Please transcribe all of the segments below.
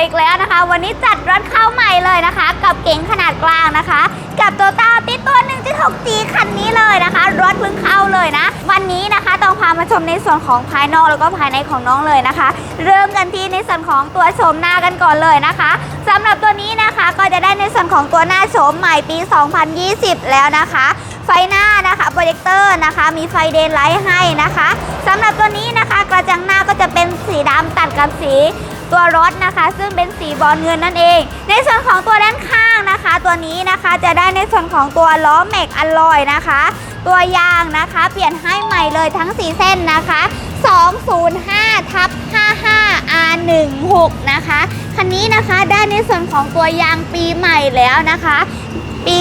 อีกแล้วนะคะ วันนี้จัดรถเข้าใหม่เลยนะคะ กับเก๋งขนาดกลางนะคะ กับตัวต้าติตัว 1.6G คันนี้เลยนะคะ รถเพิ่งเข้าเลยนะ วันนี้นะคะต้องพามาชมในส่วนของภายนอกแล้วก็ภายในของน้องเลยนะคะ เริ่มกันที่ในส่วนของตัวโฉมหน้ากันก่อนเลยนะคะสำหรับตัวนี้นะคะก็จะได้ในส่วนของตัวหน้าโฉมใหม่ปี 2020 แล้วนะคะไฟหน้านะคะโปรเจคเตอร์นะคะ มีไฟเดย์ไลท์ให้นะคะสำหรับตัวนี้นะคะ กระจังหน้าก็จะเป็นสีดำตัดกับสี ตัวรถนะคะ ซึ่งเป็นสีบอลเงินนั่นเอง ในส่วนของตัวด้านข้างนะคะ ตัวนี้นะคะจะได้ในส่วนของตัวล้อแม็กอลลอยนะคะ ตัวยางนะคะ เปลี่ยนให้ใหม่เลยทั้ง 4 เส้นนะคะ205ทับ55 R16 นะคะ คันนี้นะคะได้ในส่วนของตัวยางปีใหม่แล้วนะคะ ปี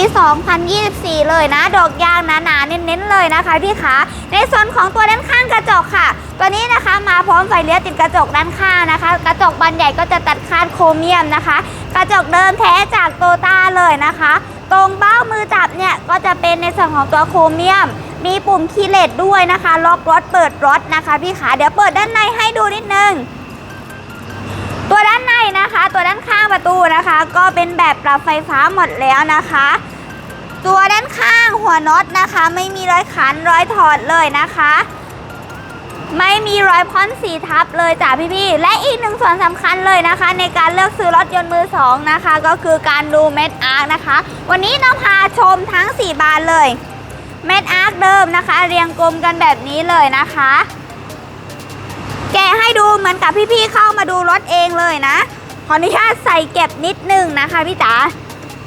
2024 เลยนะ ดอกยางหนาๆเน้นๆเลยนะคะพี่คะ ในส่วนของตัวด้านข้างกระจกค่ะ ตัวนี้นะคะมาพร้อมไฟเลี้ยวติดกระจกด้านข้างนะคะ กระจกบานใหญ่ก็จะตัดคาดโครเมียมนะคะ กระจกเดิมแท้จากโตต้าเลยนะคะ ตรงเบ้ามือจับเนี่ยก็จะเป็นในส่วนของตัวโครเมียม มีปุ่มคีย์เลสด้วยนะคะ ล็อกรถเปิดรถนะคะพี่ขาเดี๋ยวเปิดด้านในให้ดูนิดนึง ตัวด้านในนะคะ ตัวด้านข้างประตูนะคะ ก็เป็นแบบปรับไฟฟ้าหมดแล้วนะคะ ตัวด้านข้างหัวน็อตนะคะ ไม่มีรอยขันรอยถอดเลยนะคะ ไม่มีรอยพ่นสีทับเลยจ้ะพี่ๆและอีกหนึ่งส่วนสำคัญเลยนะคะ ในการเลือกซื้อรถยนต์มือสองนะคะ ก็คือการดูเม็ดอาร์คนะคะ วันนี้น้องพาชมทั้ง 4 บานเลยเม็ดอาร์คเดิมนะคะ เรียงกลมกันแบบนี้เลยนะคะะให้ดูเหมือนกับพี่ๆเข้ามาดูรถเองเลยนะ ขออนุญาตใส่เก็บนิดนึงนะคะพี่จ๋า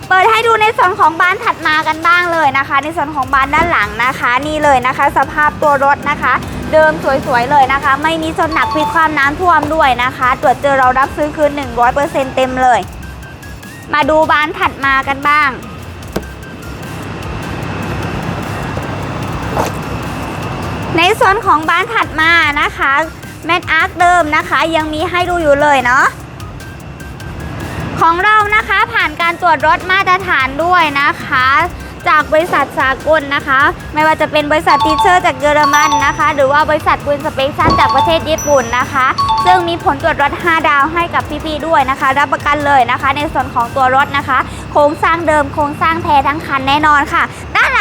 เปิดให้ดูในส่วนของบานถัดมากันบ้างเลยนะคะ ในส่วนของบานด้านหลังนะคะ นี่เลยนะคะ สภาพตัวรถนะคะ เดิมสวยๆเลยนะคะ ไม่มีชนหนักพิความน้ำท่วมด้วยนะคะ ตรวจเจอเรารับซื้อคืน 100%เต็มเลย มาดูบานถัดมากันบ้างในส่วนของบานถัดมานะคะ แมทอาร์คเดิมนะคะ ยังมีให้ดูอยู่เลยเนาะของเรานะคะผ่านการตรวจรถมาตรฐานด้วยนะคะ จากบริษัทสากลนะคะ ไม่ว่าจะเป็นบริษัททีเชอร์จากเยอรมันนะคะ หรือว่าบริษัทบุนสเปกชันจากประเทศญี่ปุ่นนะคะ ซึ่งมีผลตรวจรถ 5 ดาวให้กับพี่ๆด้วยนะคะ รับประกันเลยนะคะ ในส่วนของตัวรถนะคะ โครงสร้างเดิมโครงสร้างแท้ทั้งคันแน่นอนค่ะ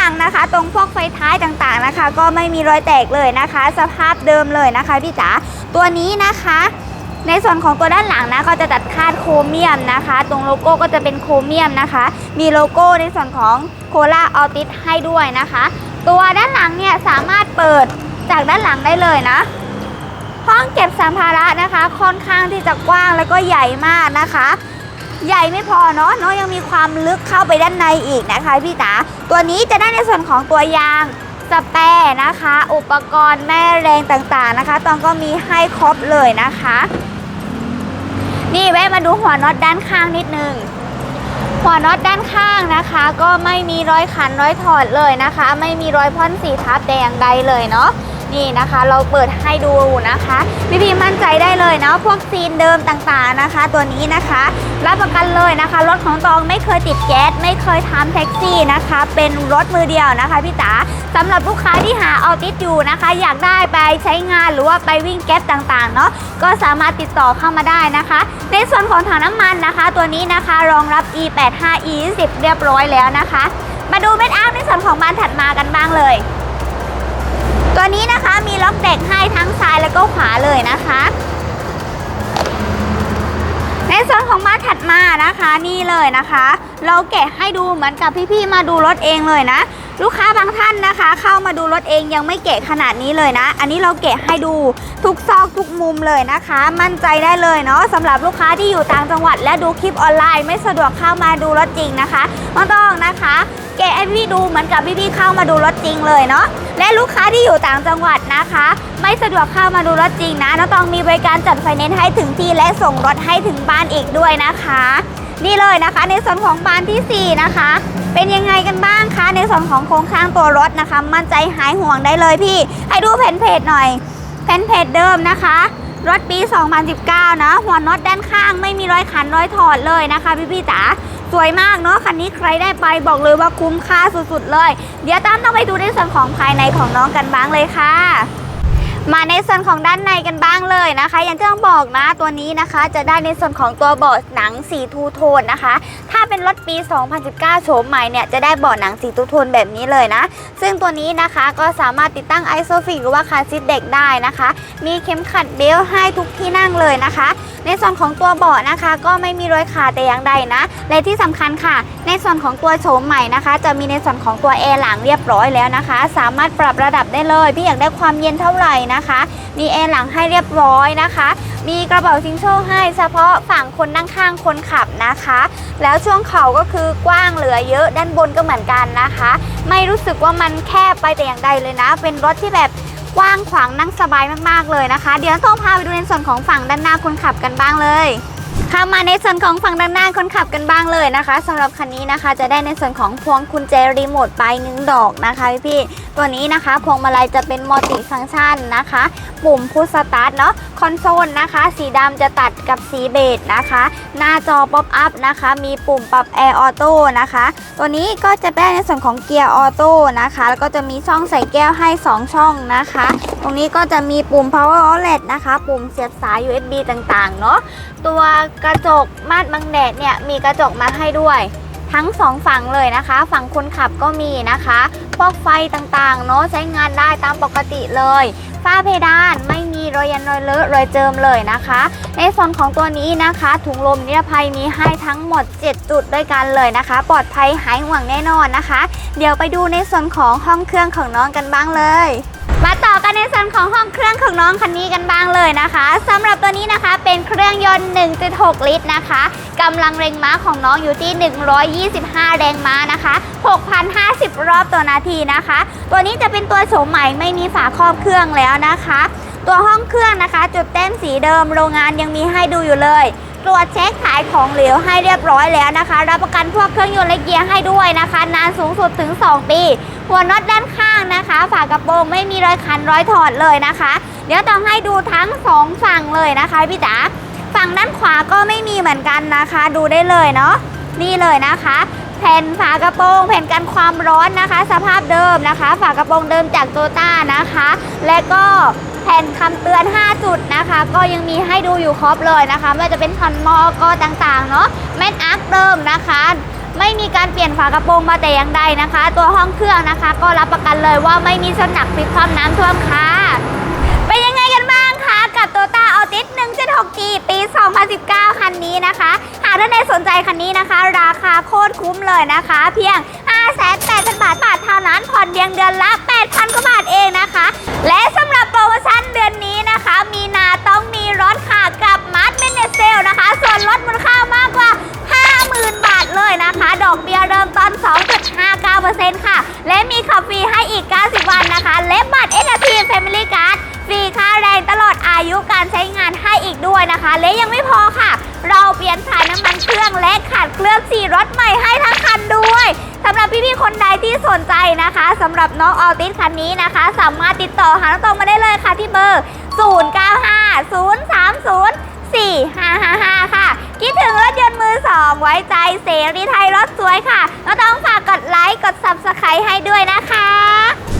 านหลังนะคะ ตรงพวกไฟท้ายต่างๆนะคะ ก็ไม่มีรอยแตกเลยนะคะ สภาพเดิมเลยนะคะพี่จ๋าตัวนี้นะคะ ในส่วนของตัวด้านหลังนะก็จะตัดคาดโครเมียมนะคะ ตรงโลโก้ก็จะเป็นโครเมียมนะคะ มีโลโก้ในส่วนของโคลาออติสให้ด้วยนะคะ ตัวด้านหลังเนี่ยสามารถเปิดจากด้านหลังได้เลยนะห้องเก็บสัมภาระนะคะ ค่อนข้างที่จะกว้างแล้วก็ใหญ่มากนะคะ ใหญ่ไม่พอเนาะเนาะยังมีความลึกเข้าไปด้านในอีกนะคะพี่จ๋าตัวนี้จะได้ในส่วนของตัวยางสแปร์นะคะ อุปกรณ์แม่แรงต่างๆนะคะ ตองก็มีให้ครบเลยนะคะ นี่แวะมาดูหัวน็อตด้านข้างนิดนึงหัวน็อตด้านข้างนะคะ ก็ไม่มีรอยขันรอยถอดเลยนะคะ ไม่มีรอยพ่นสีทับแต่อย่างใดเลยเนาะ นี่นะคะเราเปิดให้ดูนะคะพี่พีมั่นใจได้เลยนะพวกซีนเดิมต่างๆนะคะ ตัวนี้นะคะรับประกันเลยนะคะ รถของตองไม่เคยติดแก๊สไม่เคยทำแท็กซี่นะคะ เป็นรถมือเดียวนะคะพี่จ๋าสำหรับลูกค้าที่หาเอาติดอยู่นะคะ อยากได้ไปใช้งานหรือว่าไปวิ่งแก๊สต่างๆเนาะก็สามารถติดต่อเข้ามาได้นะคะ ในส่วนของถังน้ำมันนะคะ ตัวนี้นะคะรองรับ E85 E20 เรียบร้อยแล้วนะคะ มาดูเม็ดอาร์คในส่วนของบานถัดมากันบ้างเลย ตัวนี้นะคะมีล็อกเด็กให้ทั้งซ้ายแล้วก็ขวาเลยนะคะ ในส่วนของมาถัดมานะคะนี่เลยนะคะ เราแกะให้ดูเหมือนกับพี่ๆมาดูรถเองเลยนะ ลูกค้าบางท่านนะคะ เข้ามาดูรถเองยังไม่แกะขนาดนี้เลยนะ อันนี้เราแกะให้ดูทุกซอกทุกมุมเลยนะคะ มั่นใจได้เลยเนาะสำหรับลูกค้าที่อยู่ต่างจังหวัด และดูคลิปออนไลน์ ไม่สะดวกเข้ามาดูรถจริงนะคะน้องต้องนะคะแกะให้พี่ดูเหมือนกับพี่ๆเข้ามาดูรถจริงเลยเนาะและลูกค้าที่อยู่ต่างจังหวัดนะคะ ไม่สะดวกเข้ามาดูรถจริงนะน้องต้องมีบริการจัดไฟแนนซ์ให้ถึงที่และส่งรถให้ถึงบ้านอีกด้วยนะคะ นี่เลยนะคะ ในส่วนของบ้านทีสี่4 นะคะ เป็นยังไงกันบ้างคะในส่วนของโครงสร้างตัวรถนะคะ มั่นใจหายห่วงได้เลยพี่ ให้ดูแผ่นเพจหน่อยแผ่นเพจเดิมนะคะ รถปี 2019 นะ หัวน็อตด้านข้างไม่มีรอยขันรอยถอดเลยนะคะ พี่พี่ๆจ๋าสวยมากเนาะคันนี้ใครได้ไปบอกเลยว่าคุ้มค่าสุดๆเลย เดี๋ยวตามต้องไปดูในส่วนของภายในของน้องกันบ้างเลยค่ะ มาในส่วนของด้านในกันบ้างเลยนะคะ อย่างที่ต้องบอกนะตัวนี้นะคะ จะได้ในส่วนของตัวเบาะหนังสีทูโทนนะคะ ถ้าเป็นรถปี 2019 โฉมใหม่เนี่ยจะได้เบาะหนังสีทูโทนแบบนี้เลยนะ ซึ่งตัวนี้นะคะก็สามารถติดตั้งไอโซฟิกหรือว่าคาร์ซีทเด็กได้นะคะ มีเข็มขัดเบลต์ให้ทุกที่นั่งเลยนะคะ ในส่วนของตัวเบาะนะคะ ก็ไม่มีรอยขาดแต่อย่างใดนะ และที่สำคัญค่ะ ในส่วนของตัวโฉมใหม่นะคะ จะมีในส่วนของตัวแอร์หลังเรียบร้อยแล้วนะคะ สามารถปรับระดับได้เลยพี่อยากได้ความเย็นเท่าไหร่นะคะ มีแอร์หลังให้เรียบร้อยนะคะ มีกระเป๋าซิงโชว์ให้เฉพาะฝั่งคนนั่งข้างคนขับนะคะ แล้วช่วงเข่าก็คือกว้างเหลือเยอะด้านบนก็เหมือนกันนะคะ ไม่รู้สึกว่ามันแคบไปแต่อย่างใดเลยนะ เป็นรถที่แบบกว้างขวางนั่งสบายมากๆเลยนะคะ เดี๋ยวต้องพาไปดูในส่วนของฝั่งด้านหน้าคนขับกันบ้างเลยค่ะมาในส่วนของฝั่งด้านหน้าคนขับกันบ้างเลยนะคะสำหรับคันนี้นะคะจะได้ในส่วนของพวงกุญแจรีโมทปลายหนึ่งดอกนะคะพี่ๆ ตัวนี้นะคะพวงมาลัยจะเป็นมัลติฟังก์ชันนะคะ ปุ่มพุชสตาร์ทเนาะคอนโซลนะคะ สีดำจะตัดกับสีเบจนะคะ หน้าจอป๊อปอัพนะคะ มีปุ่มปรับแอร์ออโต้นะคะ ตัวนี้ก็จะได้ในส่วนของเกียร์ออโต้นะคะ แล้วก็จะมีช่องใส่แก้วให้ 2 ช่องนะคะ ตรงนี้ก็จะมีปุ่ม power outlet นะคะ ปุ่มเสียบสาย USB ต่างๆ เนาะตัวกระจกมาดบังแดดเนี่ยมีกระจกมาให้ด้วย ทั้งสองฝั่งเลยนะคะ ฝั่งคนขับก็มีนะคะพวกไฟต่างๆ เนาะใช้งานได้ตามปกติเลยฝ้าเพดานไม่มีรอยยันรอยเลอะรอยเจิมเลยนะคะ ในส่วนของตัวนี้นะคะ ถุงลมนิรภัยมีให้ทั้งหมด 7 จุดด้วยกันเลยนะคะ ปลอดภัยหายห่วงแน่นอนนะคะ เดี๋ยวไปดูในส่วนของห้องเครื่องของน้องกันบ้างเลย มาต่อกันในส่วนของห้องเครื่องของน้องคันนี้กันบ้างเลยนะคะสำหรับตัวนี้นะคะเป็นเครื่องยนต์ 1.6 ลิตรนะคะกำลังแรงม้าของน้องอยู่ที่ 125 แรงม้านะคะ 6,050 รอบต่อนาทีนะคะ ตัวนี้จะเป็นตัวโฉมใหม่ไม่มีฝาครอบเครื่องแล้วนะคะ ตัวห้องเครื่องนะคะ จุดเต้นสีเดิมโรงงานยังมีให้ดูอยู่เลยตรวจเช็คขายของเหลวให้เรียบร้อยแล้วนะคะ รับประกันพวกเครื่องยนต์และเกียร์ให้ด้วยนะคะ นานสูงสุดถึง 2 ปี หัวน็อตด้านข้างนะคะ ฝากระโปรงไม่มีรอยขันรอยถอดเลยนะคะ เดี๋ยวต้องให้ดูทั้งสองฝั่งเลยนะคะพี่จ๋าฝั่งด้านขวาก็ไม่มีเหมือนกันนะคะ ดูได้เลยเนาะนี่เลยนะคะ แผ่นฝากระโปรงแผ่นกันความร้อนนะคะ สภาพเดิมนะคะ ฝากระโปรงเดิมจากโตต้านะคะ และก็แผ่นคำเตือน 5 จุดนะคะ ก็ยังมีให้ดูอยู่ครบเลยนะคะไม่ว่าจะเป็นคอนมอก็ต่างๆเนาะแม่นอาร์คเดิมนะคะ ไม่มีการเปลี่ยนฝากระโปรงมาแต่อย่างใดนะคะ ตัวห้องเครื่องนะคะ ก็รับประกันเลยว่าไม่มีชนหนักพลิกคว่ำน้ำท่วมค่ะ เป็นยังไงกันบ้างคะกับ Toyota Altis 1.6G ปี 2019 คันนี้นะคะ หากท่านใดสนใจคันนี้นะคะ ราคาโคตรคุ้มเลยนะคะ เพียง 5,800 บาทบาทเท่านั้นผ่อนเพียงเดือนละ 8,000 กว่าบาทเองนะคะ และสำหรับโปรโมชั่นเดือนนี้นะคะ มีนาต้องมีรถค่ะกับมาร์ทเมนเซลนะคะ ส่วนลดมูลค่า ดอกเบี้ยเริ่มต้น 2.59%ค่ะ และมีขับฟรีให้อีก 90 วันนะคะ และบัตร NFT Family Card ฟรีค่าแรงตลอดอายุการใช้งานให้อีกด้วยนะคะ และยังไม่พอค่ะ เราเปลี่ยนถ่ายน้ำมันเครื่องและขัดเครื่องสีรถใหม่ให้ทั้งคันด้วยสำหรับพี่ๆคนใดที่สนใจนะคะสำหรับน้องออติสคันนี้นะคะ สามารถติดต่อหาน้องตรงมาได้เลยค่ะที่เบอร์ 095030 4555 ค่ะ คิดถึงรถยนต์มือสองไว้ใจเสรีไทยรถสวยค่ะ ก็ต้องฝากกดไลค์ กด Subscribe ให้ด้วยนะคะ